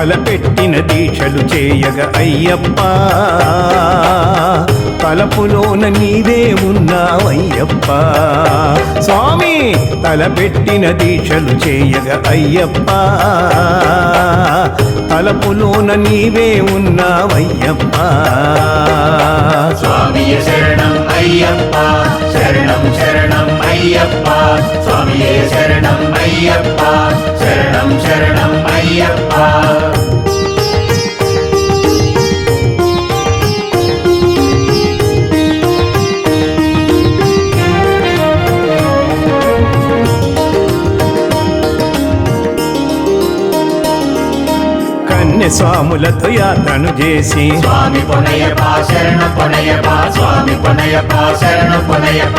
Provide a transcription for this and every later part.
తలపెట్టిన దీక్షలు చేయగ అయ్యప్ప. తలపులోన నీవే ఉన్నావయ్యప్ప. స్వామి తలపెట్టిన దీక్షలు చేయగ అయ్యప్ప. తలపులోన నీవే ఉన్నావయ్యప్ప. స్వామి శరణం అయ్యప్ప శరణం శరణం అయ్యప్ప. స్వామి శరణం అయ్యప్ప శరణం శరణం అయ్యప్ప. స్వాములతో యాత్రను చేసి. స్వామి పొనయప శరణ పొనయప స్వామి పొనయప శరణ పొనయప.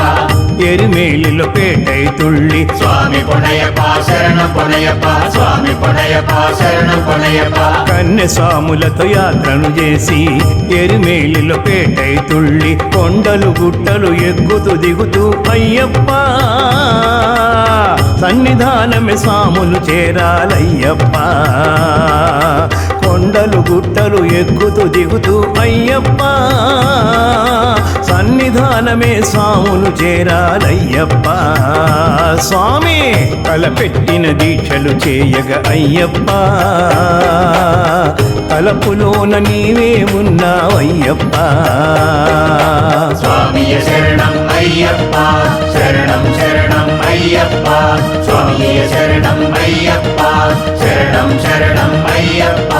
ఎరిమేలిలో పేటై తుళ్ళి. స్వామి పొనయప శరణ పొనయప స్వామి పొనయప శరణ పొనయప. కన్య స్వాములతో యాత్రను చేసి ఎరిమేలిలో పేటై తుళ్ళి. కొండలు గుట్టలు ఎక్కుతూ దిగుతూ అయ్యప్ప! సన్నిధానమే స్వాములు చేరాలయ్యప్ప! కొండలు గుట్టలు ఎక్కుతూ దిగుతూ అయ్యప్ప సన్నిధానమే స్వాములు చేరాలయ్యప్ప. స్వామి! తలపెట్టిన దీక్షలు చేయగ అయ్యప్ప. తలపులోన నీవే ఉన్నావయ్యప్ప. స్వామి శరణం అయ్యప్ప శరణం శరణం అయ్యప్ప. స్వామి శరణం అయ్యప్ప శరణం శరణం అయ్యప్ప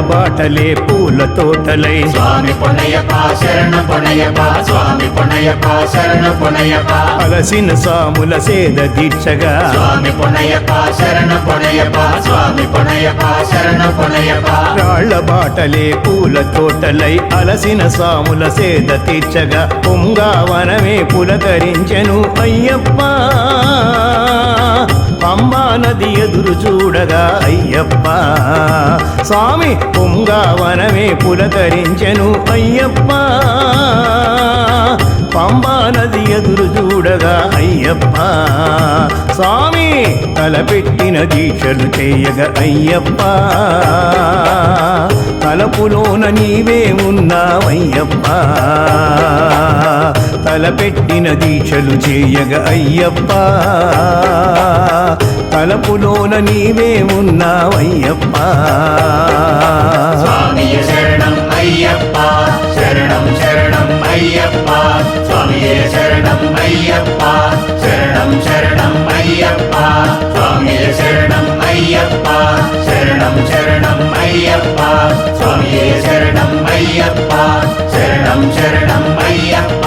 బాటలే పూల తోటలై. స్వామి పొనయప శరణ పొనయప స్వామి పొనయప శరణ పొనయప. అలసిన సాముల సేద దీక్షగా. స్వామి పొనయప శరణ పొనయప స్వామి పొనయప శరణ పొనయప. రాళ్ళ బాటలే పూల తోటలై అలసిన సాముల సేద తీర్చగా. పొంగావనమే పులకరించెను అయ్యప్ప. పంబా నది ఎదురు చూడగా అయ్యప్ప. స్వామి పొంగావనమే పులకరించెను అయ్యప్ప. పంబా నది ఎదురు చూడగా అయ్యప్ప. స్వామి తలపెట్టిన దీక్షలు చేయగ అయ్యప్ప. తలపులోన నీవే ఉన్నావయ్యప్ప. తలపెట్టిన దీక్షలు చేయగ అయ్యప్ప. తలపులోన నీవే ఉన్నావయ్యప్ప. శరణం అయ్యప్ప శరణం శరణం అయ్యప్ప. స్వామియే శరణం అయ్యప్ప శరణం శరణం అయ్యప్ప. స్వామియే శరణం అయ్యప్ప శరణం శరణం అయ్యప్ప. స్వామియే శరణం అయ్యప్ప శరణం శరణం అయ్యప్ప.